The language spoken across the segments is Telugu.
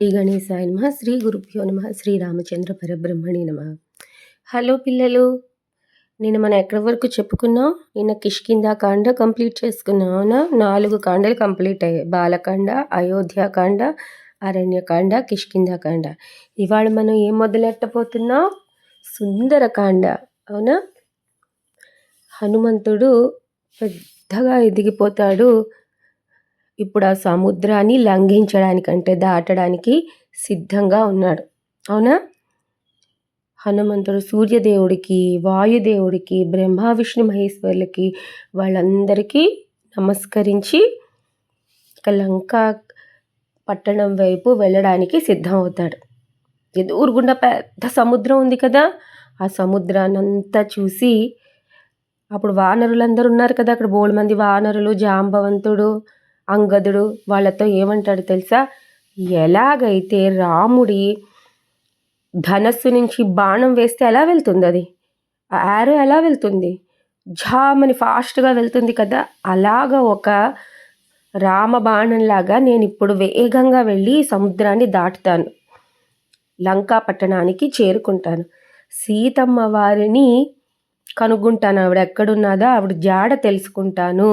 శ్రీ గణేశాయ నమ శ్రీ గురుభ్యో నమ శ్రీ రామచంద్ర పరబ్రహ్మణి నమ. హలో పిల్లలు నేను మనం ఎక్కడి వరకు చెప్పుకున్నాం? నిన్న కిష్కింద కాండ కంప్లీట్ చేసుకున్నాం అవునా? నాలుగు కాండలు కంప్లీట్ అయ్యాయి. బాలకాండ అయోధ్యకాండ అరణ్యకాండ కిష్కింద ఇవాళ మనం ఏం మొదలెట్టబోతున్నాం? సుందరకాండ అవునా? హనుమంతుడు పెద్దగా ఎదిగిపోతాడు. ఇప్పుడు ఆ సముద్రాన్ని లంఘించడానికంటే దాటడానికి సిద్ధంగా ఉన్నాడు. అవునా? హనుమంతుడు సూర్యదేవుడికి వాయుదేవుడికి బ్రహ్మ విష్ణు మహేశ్వరులకి వాళ్ళందరికీ నమస్కరించి ఇక పట్టణం వైపు వెళ్ళడానికి సిద్ధం అవుతాడు ఎదురుగుండా పెద్ద సముద్రం ఉంది కదా ఆ సముద్రాన్నంతా చూసి అప్పుడు వానరులందరూ ఉన్నారు కదా అక్కడ బోల్డ్ మంది వానరులు జాంబవంతుడు అంగదుడు వాళ్ళతో ఏమంటాడు తెలుసా? ఎలాగైతే రాముడి ధనస్సు నుంచి బాణం వేస్తే ఎలా వెళ్తుంది అది? ఆ యారో ఎలా వెళ్తుంది? ఝామని ఫాస్ట్గా వెళ్తుంది కదా? అలాగ ఒక రామ బాణంలాగా నేను ఇప్పుడు వేగంగా వెళ్ళి సముద్రాన్ని దాటుతాను. లంకా పట్టణానికి చేరుకుంటాను. సీతమ్మ వారిని కనుగొంటాను. ఆవిడ ఎక్కడున్నదో ఆవిడ జాడ తెలుసుకుంటాను.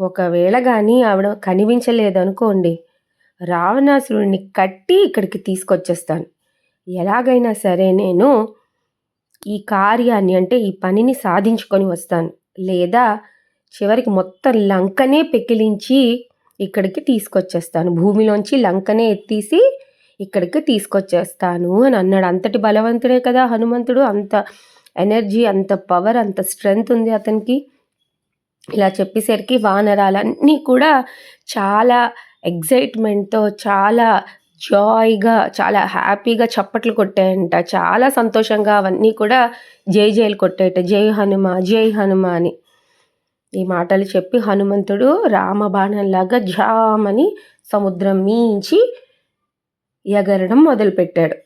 ఒకవేళ కానీ ఆవిడ కనిపించలేదనుకోండి రావణాసురుడిని కట్టి ఇక్కడికి తీసుకొచ్చేస్తాను. ఎలాగైనా సరే నేను ఈ కార్యాన్ని అంటే ఈ పనిని సాధించుకొని వస్తాను. లేదా చివరికి మొత్తం లంకనే పెకిలించి ఇక్కడికి తీసుకొచ్చేస్తాను. భూమిలోంచి లంకనే ఎత్తేసి ఇక్కడికి తీసుకొచ్చేస్తాను అని అన్నాడు. అంతటి బలవంతుడే కదా హనుమంతుడు. అంత ఎనర్జీ అంత పవర్ అంత స్ట్రెంగ్త్ ఉంది అతనికి. ఇలా చెప్పేసరికి వానరాలన్నీ కూడా చాలా ఎగ్జైట్మెంట్తో చాలా జాయ్గా చాలా హ్యాపీగా చప్పట్లు కొట్టాయంట. చాలా సంతోషంగా అవన్నీ కూడా జై జైలు కొట్టాయట. జై హనుమ జై హనుమ అని. ఈ మాటలు చెప్పి హనుమంతుడు రామబాణంలాగా జామని సముద్రం మించి ఎగరడం మొదలుపెట్టాడు.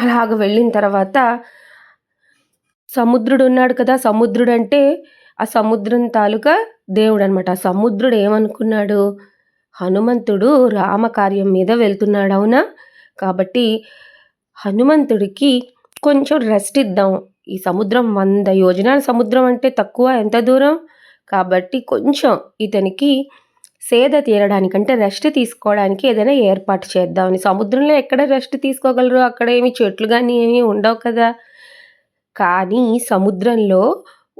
అలాగ వెళ్ళిన తర్వాత సముద్రుడు ఉన్నాడు కదా. సముద్రుడు అంటే ఆ సముద్రం తాలూకా దేవుడు అనమాట ఆ సముద్రుడు ఏమనుకున్నాడు? హనుమంతుడు రామకార్యం మీద వెళ్తున్నాడు అవునా? కాబట్టి హనుమంతుడికి కొంచెం రెస్ట్ ఇద్దాం. ఈ సముద్రం వంద యోజనాల సముద్రం అంటే తక్కువ ఎంత దూరం? కాబట్టి కొంచెం ఇతనికి సేద తీరడానికంటే రెస్ట్ తీసుకోవడానికి ఏదైనా ఏర్పాటు చేద్దామని సముద్రంలో ఎక్కడ రెస్ట్ తీసుకోగలరు? అక్కడ ఏమి చెట్లు కానీ ఏమీ ఉండవు కదా. కానీ సముద్రంలో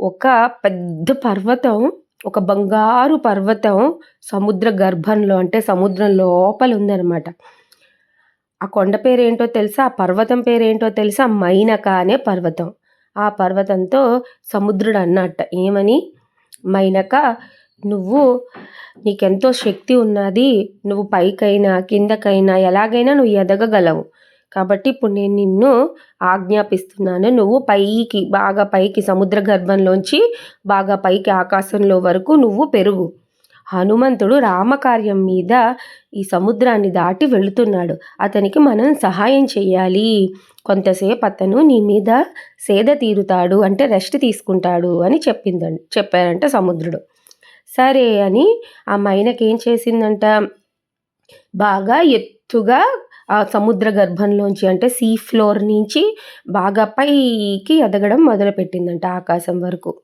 ఒక పెద్ద పర్వతం ఒక బంగారు పర్వతం సముద్ర గర్భంలో అంటే సముద్రం లోపల ఉందన్నమాట ఆ కొండ పేరేంటో తెలుసా? ఆ పర్వతం పేరేంటో తెలుసా? మైనక అనే పర్వతం. ఆ పర్వతంతో సముద్రుడు అన్నట్ట. ఏమని? మైనక నువ్వు నీకెంతో శక్తి ఉన్నది నువ్వు పైకైనా కిందకైనా ఎలాగైనా నువ్వు ఎదగగలవు. కాబట్టి ఇప్పుడు నేను నిన్ను ఆజ్ఞాపిస్తున్నాను. నువ్వు పైకి బాగా పైకి సముద్ర గర్భంలోంచి బాగా పైకి ఆకాశంలో వరకు నువ్వు పెరుగు. హనుమంతుడు రామకార్యం మీద ఈ సముద్రాన్ని దాటి వెళుతున్నాడు. అతనికి మనం సహాయం చేయాలి. కొంతసేపు అతను నీ మీద సేద తీరుతాడు అంటే రెస్ట్ తీసుకుంటాడు అని చెప్పిందండి చెప్పారంట సముద్రుడు. సరే అని ఆ మైనకేం ఏం చేసిందంట? బాగా ఎత్తుగా ఆ సముద్ర గర్భంలోంచి అంటే సీ ఫ్లోర్ నుంచి బాగా పైకి ఎదగడం మొదలుపెట్టిందంట ఆకాశం వరకు.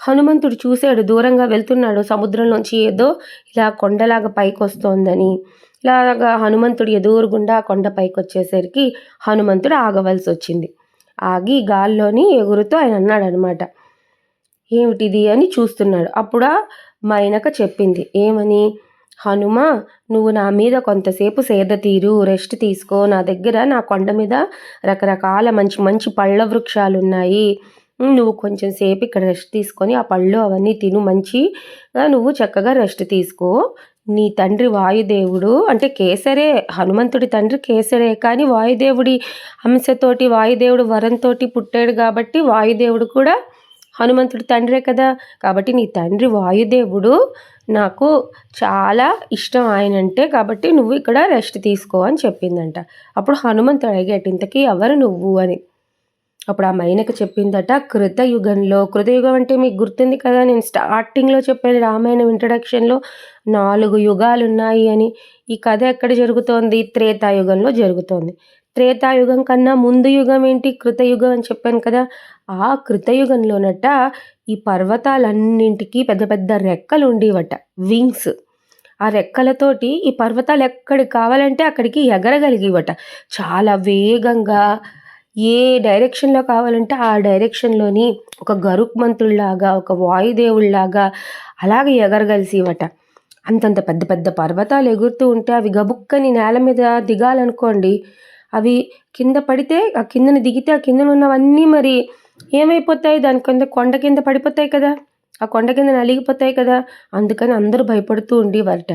హనుమంతుడు చూశాడు దూరంగా వెళ్తున్నాడు సముద్రంలోంచి ఏదో ఇలా కొండలాగా పైకి వస్తోందని ఇలాగా హనుమంతుడు ఎదురుగుండా కొండ పైకి వచ్చేసరికి హనుమంతుడు ఆగవలసి వచ్చింది. ఆగి గాల్లోని ఎగురుతూ ఆయన అన్నాడు అనమాట ఏమిటిది? అని చూస్తున్నాడు. అప్పుడు మైనక చెప్పింది ఏమని? హనుమ నువ్వు నా మీద కొంతసేపు సేద తీరు రెస్ట్ తీసుకో. నా దగ్గర నా కొండ మీద రకరకాల మంచి మంచి పళ్ళ వృక్షాలు ఉన్నాయి నువ్వు కొంచెం సేపు ఇక్కడ రెస్ట్ తీసుకొని ఆ పళ్ళు అవన్నీ తిను. మంచిగా నువ్వు చక్కగా రెస్ట్ తీసుకో. నీ తండ్రి వాయుదేవుడు అంటే కేసరే హనుమంతుడి తండ్రి కేసరే. కానీ వాయుదేవుడి అంశతోటి వాయుదేవుడు వరంతోటి పుట్టాడు కాబట్టి వాయుదేవుడు కూడా హనుమంతుడు తండ్రే కదా. కాబట్టి నీ తండ్రి వాయుదేవుడు నాకు చాలా ఇష్టం ఆయన అంటే కాబట్టి నువ్వు ఇక్కడ రెస్ట్ తీసుకో అని చెప్పిందంట. అప్పుడు హనుమంతుడు అడిగేట ఇంతకీ ఎవరు నువ్వు అని? అప్పుడు ఆ మైనక చెప్పిందట కృతయుగంలో కృతయుగం అంటే మీకు గుర్తుంది కదా నేను స్టార్టింగ్లో చెప్పాను రామాయణం ఇంట్రడక్షన్లో నాలుగు యుగాలు ఉన్నాయి అని. ఈ కథ ఎక్కడ జరుగుతోంది? త్రేతాయుగంలో జరుగుతోంది. త్రేతాయుగం కన్నా ముందు యుగం ఏంటి? కృతయుగం అని చెప్పాను కదా. ఆ కృతయుగంలోనట ఈ పర్వతాలన్నింటికి పెద్ద పెద్ద రెక్కలు ఉండేవట వింగ్స్. ఆ రెక్కలతోటి ఈ పర్వతాలు ఎక్కడికి కావాలంటే అక్కడికి ఎగరగలిగేవట. చాలా వేగంగా ఏ డైరెక్షన్లో కావాలంటే ఆ డైరెక్షన్లోని ఒక గరుక్మంతుల్లాగా ఒక వాయుదేవుల్లాగా అలాగే ఎగరగలిసేవట. అంతంత పెద్ద పెద్ద పర్వతాలు ఎగురుతూ ఉంటే అవి గబుక్కని నేల మీద దిగాలనుకోండి అవి కింద పడితే ఆ కిందన దిగితే ఆ కిందన ఉన్నవన్నీ మరి ఏమైపోతాయి? దాని కింద కొండ కింద పడిపోతాయి కదా. ఆ కొండ కింద నలిగిపోతాయి కదా. అందుకని అందరూ భయపడుతూ ఉండేవారట.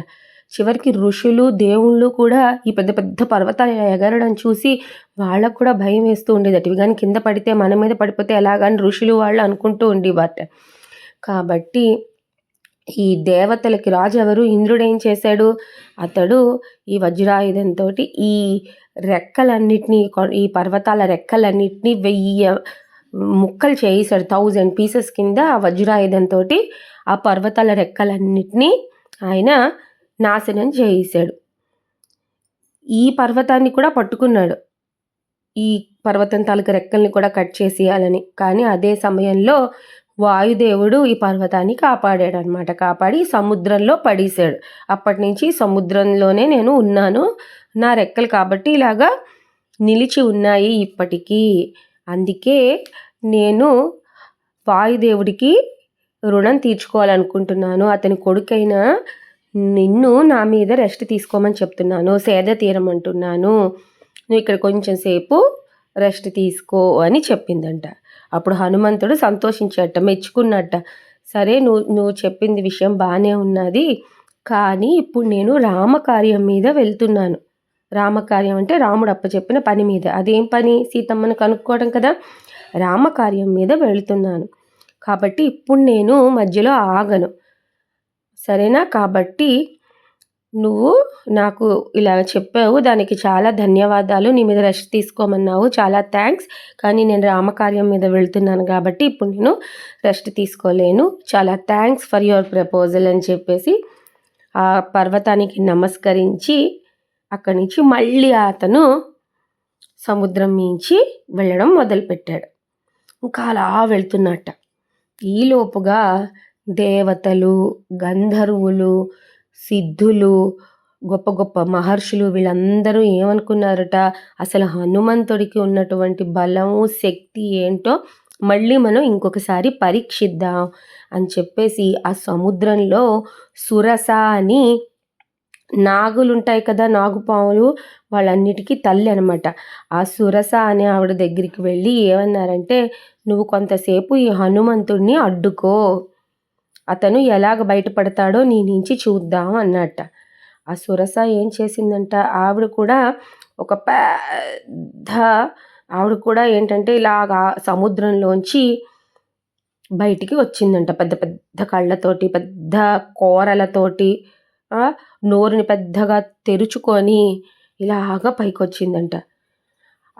చివరికి ఋషులు దేవుళ్ళు కూడా ఈ పెద్ద పెద్ద పర్వతాలు ఎగరడం చూసి వాళ్ళకు కూడా భయం వేస్తూ ఉండేదట. ఇవి కానీ కింద పడితే మన మీద పడిపోతే ఎలాగని ఋషులు వాళ్ళు అనుకుంటూ ఉండేవారట. కాబట్టి ఈ దేవతలకి రాజు ఎవరు? ఇంద్రుడు ఏం చేశాడు? అతడు ఈ వజ్రాయుధంతో ఈ రెక్కలన్నిటినీ ఈ పర్వతాల రెక్కలన్నిటినీ వెయ్యి ముక్కలు చేయిస్తాడు థౌజండ్ పీసెస్ కింద ఆ వజ్రాయుధంతో ఆ పర్వతాల రెక్కలన్నిటినీ ఆయన నాశనం చేయిస్తాడు ఈ పర్వతాన్ని కూడా పట్టుకున్నాడు. ఈ పర్వతం తాలూకు రెక్కల్ని కూడా కట్ చేసేయాలని. కానీ అదే సమయంలో వాయుదేవుడు ఈ పర్వతాన్ని కాపాడాడు అనమాట కాపాడి సముద్రంలో పడేశాడు. అప్పటి నుంచి సముద్రంలోనే నేను ఉన్నాను. నా రెక్కలు కాబట్టి ఇలాగా నిలిచి ఉన్నాయి ఇప్పటికీ. అందుకే నేను వాయుదేవుడికి రుణం తీర్చుకోవాలనుకుంటున్నాను. అతని కొడుకైన నిన్ను నా మీద రెస్ట్ తీసుకోమని చెప్తున్నాను. సేద తీరమంటున్నాను నువ్వు ఇక్కడ కొంచెం సేపు రెస్ట్ తీసుకో అని చెప్పిందంట. అప్పుడు హనుమంతుడు సంతోషించట మెచ్చుకున్నట్ట సరే నువ్వు నువ్వు చెప్పింది విషయం బాగానే ఉన్నది కానీ ఇప్పుడు నేను రామకార్యం మీద వెళ్తున్నాను. రామకార్యం అంటే రాముడు అప్ప చెప్పిన పని మీద. అదేం పని? సీతమ్మను కనుక్కోవడం కదా? రామకార్యం మీద వెళుతున్నాను. కాబట్టి ఇప్పుడు నేను మధ్యలో ఆగను. సరేనా? కాబట్టి నువ్వు నాకు ఇలా చెప్పావు దానికి చాలా ధన్యవాదాలు నీ మీద రెస్ట్ తీసుకోమన్నావు చాలా థ్యాంక్స్. కానీ నేను రామకార్యం మీద వెళ్తున్నాను కాబట్టి ఇప్పుడు నేను రెస్ట్ తీసుకోలేను. చాలా థ్యాంక్స్ ఫర్ యువర్ ప్రపోజల్ అని చెప్పేసి ఆ పర్వతానికి నమస్కరించి అక్కడి నుంచి మళ్ళీ అతను సముద్రం మించి వెళ్ళడం మొదలుపెట్టాడు. ఇంకా అలా వెళ్తున్నట్ట. ఈలోపుగా దేవతలు గంధర్వులు సిద్ధులు గొప్ప గొప్ప మహర్షులు వీళ్ళందరూ ఏమనుకున్నారట? అసలు హనుమంతుడికి ఉన్నటువంటి బలము శక్తి ఏంటో మళ్ళీ మనం ఇంకొకసారి పరీక్షిద్దాం అని చెప్పేసి ఆ సముద్రంలో సురస అని నాగులు ఉంటాయి కదా నాగుపాములు వాళ్ళన్నిటికీ తల్లి అనమాట ఆ సురస అనే ఆవిడ దగ్గరికి వెళ్ళి ఏమన్నారంటే నువ్వు కొంతసేపు ఈ హనుమంతుడిని అడ్డుకో. అతను ఎలాగ బయటపడతాడో నీ నుంచి చూద్దాం అన్నట్ట. ఆ సురస ఏం చేసిందంట? ఆవిడ కూడా ఒక పెద్ద ఆవిడ కూడా ఏంటంటే ఇలాగా సముద్రంలోంచి బయటికి వచ్చిందంట. పెద్ద పెద్ద కళ్ళతోటి పెద్ద కూరలతోటి నోరుని పెద్దగా తెరుచుకొని ఇలాగా పైకి వచ్చిందంట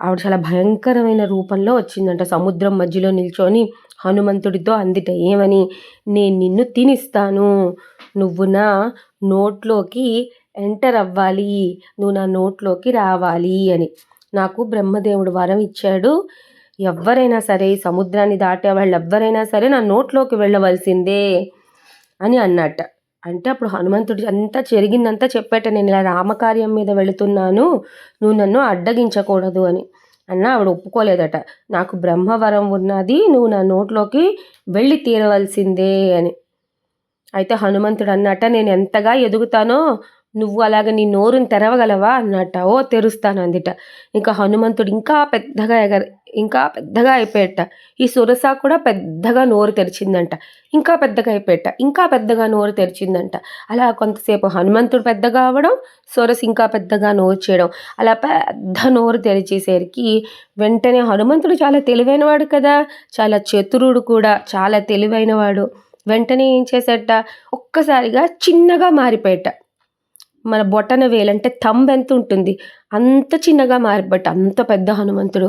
ఆవిడ చాలా భయంకరమైన రూపంలో వచ్చిందంట. సముద్రం మధ్యలో నిల్చొని హనుమంతుడితో అందిట ఏమని? నేను నిన్ను తినిస్తాను. నువ్వు నా నోట్లోకి ఎంటర్ అవ్వాలి. నువ్వు నా నోట్లోకి రావాలి అని. నాకు బ్రహ్మదేవుడు వరం ఇచ్చాడు. ఎవరైనా సరే సముద్రాన్ని దాటే వాళ్ళు ఎవరైనా సరే నా నోట్లోకి వెళ్ళవలసిందే అని అన్నట్ట. అంటే అప్పుడు హనుమంతుడు అంతా జరిగిందంతా చెప్పేట నేను ఇలా రామకార్యం మీద వెళుతున్నాను నువ్వు నన్ను అడ్డగించకూడదు అని. అన్న ఆవిడ ఒప్పుకోలేదట. నాకు బ్రహ్మవరం ఉన్నది నువ్వు నా నోట్లోకి వెళ్ళి తీరవలసిందే అని. అయితే హనుమంతుడు అన్నట నేను ఎంతగా ఎదుగుతానో నువ్వు అలాగ నీ నోరుని తెరవగలవా అన్నట ఓ తెరుస్తాను అందిట. ఇంకా హనుమంతుడు ఇంకా పెద్దగా ఎగర ఇంకా పెద్దగా అయిపోయట. ఈ సురస కూడా పెద్దగా నోరు తెరిచిందంట. ఇంకా పెద్దగా అయిపోయట. ఇంకా పెద్దగా నోరు తెరిచిందంట. అలా కొంతసేపు హనుమంతుడు పెద్దగా అవ్వడం సురస ఇంకా పెద్దగా నోరు చేయడం. అలా పెద్ద నోరు తెరిచేసరికి వెంటనే హనుమంతుడు చాలా తెలివైనవాడు కదా. చాలా చతురుడు కూడా చాలా తెలివైనవాడు. వెంటనే ఏం చేసేట? ఒక్కసారిగా చిన్నగా మారిపోయట. మన బొటన వేలంటే థంబ్ ఎంత ఉంటుంది? అంత చిన్నగా మారిబట్ట అంత పెద్ద హనుమంతుడు.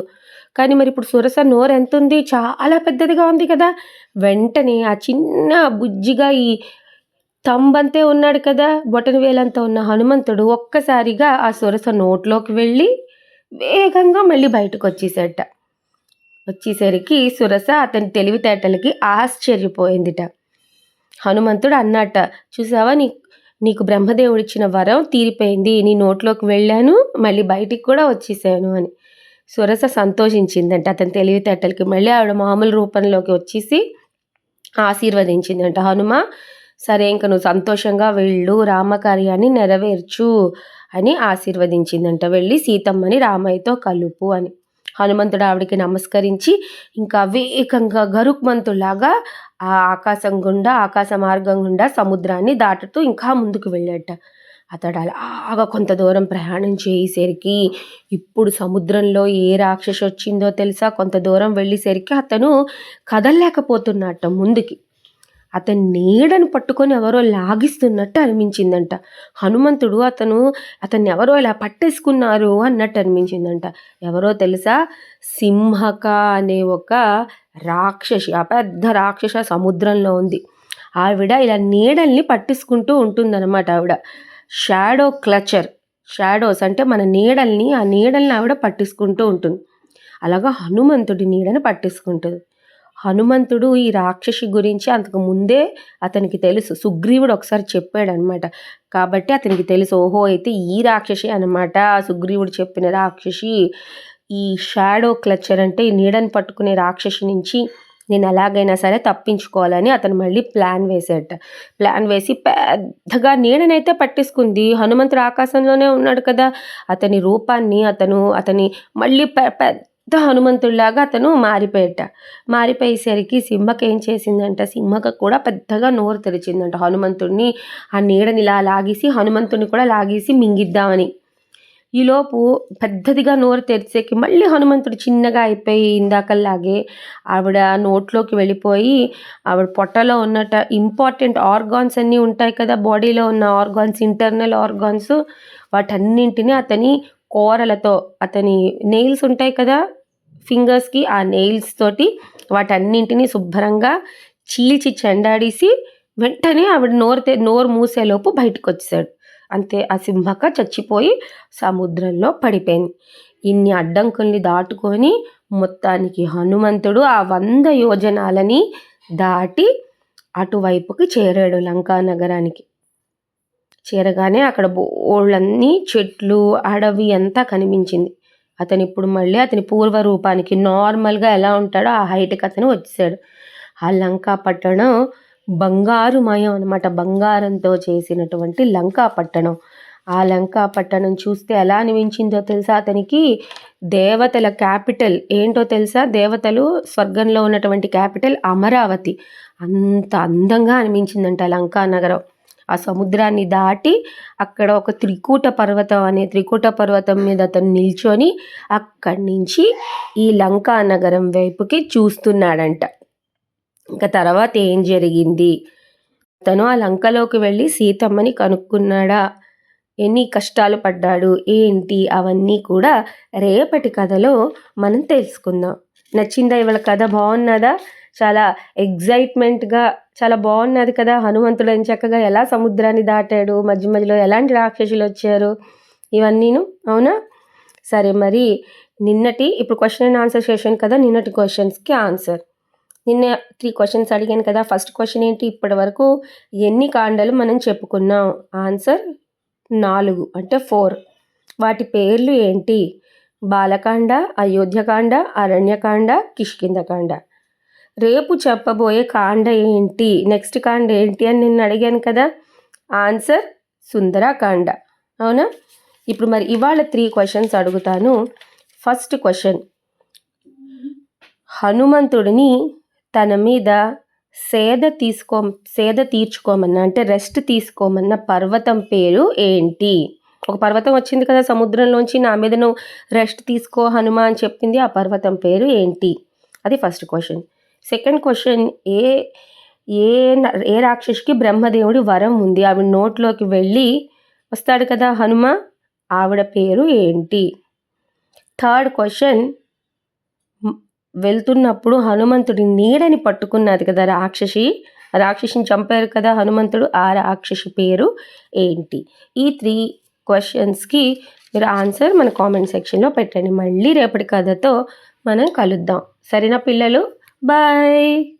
కానీ మరి ఇప్పుడు సురస నోరు ఎంత ఉంది చాలా పెద్దదిగా ఉంది కదా? వెంటనే ఆ చిన్న బుజ్జిగా ఈ తంబంతే ఉన్నాడు కదా? బొటన వేలంతా ఉన్న హనుమంతుడు ఒక్కసారిగా ఆ సురస నోట్లోకి వెళ్ళి వేగంగా మళ్ళీ బయటకు వచ్చేసాట వచ్చేసరికి సురస అతని తెలివితేటలకి ఆశ్చర్యపోయిందిట. హనుమంతుడు అన్నట చూసావా నీ నీకు బ్రహ్మదేవుడు ఇచ్చిన వరం తీరిపోయింది నీ నోట్లోకి వెళ్ళాను మళ్ళీ బయటికి కూడా వచ్చేసాను అని. సురస సంతోషించిందంట. అతని తెలివితేటలకి మళ్ళీ ఆవిడ మామూలు రూపంలోకి వచ్చేసి ఆశీర్వదించిందంట. హనుమ సరే ఇంక నువ్వు సంతోషంగా వెళ్ళు రామకార్యాన్ని నెరవేర్చు అని ఆశీర్వదించిందంట. వెళ్ళి సీతమ్మని రామయ్యతో కలుపు అని. హనుమంతుడు ఆవిడికి నమస్కరించి ఇంకా వేగంగా గరుక్మంతులాగా ఆ ఆకాశం గుండా ఆకాశ మార్గం గుండా సముద్రాన్ని దాటుతూ ఇంకా ముందుకు వెళ్ళాడట. అతడు అలాగా కొంత దూరం ప్రయాణం చేసేసరికి ఇప్పుడు సముద్రంలో ఏ రాక్షసి వచ్చిందో తెలుసా? కొంత దూరం వెళ్ళేసరికి అతను కదలలేకపోతున్నట్ట ముందుకి. అతని నీడను పట్టుకొని ఎవరో లాగిస్తున్నట్టు అనిపించిందంట. హనుమంతుడు అతను అతన్ని ఎవరో ఇలా పట్టేసుకున్నారు అన్నట్టు అనిపించిందంట. ఎవరో తెలుసా? సింహక అనే ఒక రాక్షసి ఆ పెద్ద రాక్షస సముద్రంలో ఉంది. ఆవిడ ఇలా నీడల్ని పట్టించుకుంటూ ఉంటుందన్నమాట ఆవిడ. షాడో క్లచర్ షాడోస్ అంటే మన నీడల్ని ఆ నీడల్ని ఆవిడ పట్టించుకుంటూ ఉంటుంది. అలాగా హనుమంతుడి నీడని పట్టించుకుంటుంది. హనుమంతుడు ఈ రాక్షసి గురించి అంతకు ముందే అతనికి తెలుసు. సుగ్రీవుడు ఒకసారి చెప్పాడు అనమాట కాబట్టి అతనికి తెలుసు ఓహో అయితే ఈ రాక్షసి అనమాట సుగ్రీవుడు చెప్పిన రాక్షసి ఈ షాడో క్లచర్ అంటే ఈ నీడని పట్టుకునే రాక్షసి నుంచి నేను ఎలాగైనా సరే తప్పించుకోవాలని అతను మళ్ళీ ప్లాన్ వేసేట. ప్లాన్ వేసి పెద్దగా నీడనైతే పట్టేసుకుంది. హనుమంతుడు ఆకాశంలోనే ఉన్నాడు కదా. అతని రూపాన్ని అతను అతని మళ్ళీ పెద్ద హనుమంతుడిలాగా అతను మారిపోయేట. మారిపోయేసరికి సింహకి ఏం చేసిందంట? సింహక కూడా పెద్దగా నోరు తెరిచిందంట. హనుమంతుడిని ఆ నీడని ఇలా లాగేసి హనుమంతుడిని కూడా లాగేసి మింగిద్దామని. ఈలోపు పెద్దదిగా నోరు తెరిచేకి మళ్ళీ హనుమంతుడు చిన్నగా అయిపోయి ఇందాకల్లాగే ఆవిడ నోట్లోకి వెళ్ళిపోయి ఆవిడ పొట్టలో ఉన్నట. ఇంపార్టెంట్ ఆర్గాన్స్ అన్నీ ఉంటాయి కదా బాడీలో ఉన్న ఆర్గాన్స్ ఇంటర్నల్ ఆర్గాన్స్ వాటన్నింటినీ అతని కూరలతో అతని నెయిల్స్ ఉంటాయి కదా ఫింగర్స్కి ఆ నెయిల్స్ తోటి వాటన్నింటినీ శుభ్రంగా చీల్చి చెండాడేసి వెంటనే ఆవిడ నోరు నోరు మూసేలోపు బయటకు వచ్చేసాడు అంతే ఆ సింహక చచ్చిపోయి సముద్రంలో పడిపోయింది. ఇన్ని అడ్డంకుల్ని దాటుకొని మొత్తానికి హనుమంతుడు ఆ వంద యోజనాలని దాటి అటువైపుకి చేరాడు లంకా నగరానికి. చేరగానే అక్కడ బోళ్ళన్నీ చెట్లు అడవి అంతా కనిపించింది. అతను ఇప్పుడు మళ్ళీ అతని పూర్వ రూపానికి నార్మల్గా ఎలా ఉంటాడో ఆ హైట్కి అతను వచ్చాడు ఆ లంకా పట్టణం బంగారుమయం అనమాట బంగారంతో చేసినటువంటి లంకా పట్టణం ఆ లంకా పట్టణం చూస్తే ఎలా అనిపించిందో తెలుసా అతనికి? దేవతల క్యాపిటల్. ఏంటో తెలుసా? దేవతలు స్వర్గంలో ఉన్నటువంటి క్యాపిటల్ అమరావతి. అంత అందంగా అనిపించిందంట లంకా నగరం. ఆ సముద్రాన్ని దాటి అక్కడ ఒక త్రికూట పర్వతం అనే త్రికూట పర్వతం మీద అతను నిల్చొని అక్కడి నుంచి ఈ లంకా నగరం వైపుకి చూస్తున్నాడంట. ఇంకా తర్వాత ఏం జరిగింది? తను ఆ లంకలోకి వెళ్ళి సీతమ్మని కనుక్కున్నాడా? ఎన్ని కష్టాలు పడ్డాడు? ఏంటి? అవన్నీ కూడా రేపటి కథలో మనం తెలుసుకుందాం. నచ్చిందా ఇవాళ కథ? బాగున్నదా? చాలా ఎగ్జైట్మెంట్గా చాలా బాగున్నది కదా హనుమంతుడు చక్కగా ఎలా సముద్రాన్ని దాటాడు మధ్య మధ్యలో ఎలాంటి రాక్షసులు వచ్చారు ఇవన్నీను అవునా? సరే మరి నిన్నటి ఇప్పుడు క్వశ్చన్ అండ్ ఆన్సర్ సెషన్ కదా నిన్నటి క్వశ్చన్స్కి ఆన్సర్ నిన్న త్రీ క్వశ్చన్స్ అడిగాను కదా ఫస్ట్ క్వశ్చన్ ఏంటి? ఇప్పటి వరకు ఎన్ని కాండలు మనం చెప్పుకున్నాం? ఆన్సర్ నాలుగు అంటే ఫోర్ వాటి పేర్లు ఏంటి? బాలకాండ అయోధ్యకాండ అరణ్యకాండ కిష్కిందకాండ రేపు చెప్పబోయే కాండ ఏంటి? నెక్స్ట్ కాండ ఏంటి అని నిన్ను అడిగాను కదా? ఆన్సర్ సుందరాకాండ. అవునా? ఇప్పుడు మరి ఇవాళ త్రీ క్వశ్చన్స్ అడుగుతాను. ఫస్ట్ క్వశ్చన్ హనుమంతుడిని తన మీద సేద తీసుకో సేద తీర్చుకోమన్న అంటే రెస్ట్ తీసుకోమన్న పర్వతం పేరు ఏంటి? ఒక పర్వతం వచ్చింది కదా సముద్రంలోంచి నా మీద నువ్వు రెస్ట్ తీసుకో హనుమ అని చెప్పింది ఆ పర్వతం పేరు ఏంటి? అది ఫస్ట్ క్వశ్చన్ సెకండ్ క్వశ్చన్ ఏ ఏ ఏ రాక్షసికి బ్రహ్మదేవుడి వరం ఉంది? ఆవిడ నోట్లోకి వెళ్ళి వస్తాడు కదా హనుమ ఆవిడ పేరు ఏంటి? థర్డ్ క్వశ్చన్ వెళ్తున్నప్పుడు హనుమంతుడి నీడని పట్టుకున్నది కదా రాక్షసి రాక్షసిని చంపారు కదా హనుమంతుడు ఆ రాక్షసి పేరు ఏంటి? ఈ త్రీ క్వశ్చన్స్కి మీరు ఆన్సర్ మన కామెంట్ సెక్షన్లో పెట్టండి. మళ్ళీ రేపటి కథతో మనం కలుద్దాం. సరేనా పిల్లలు? Bye.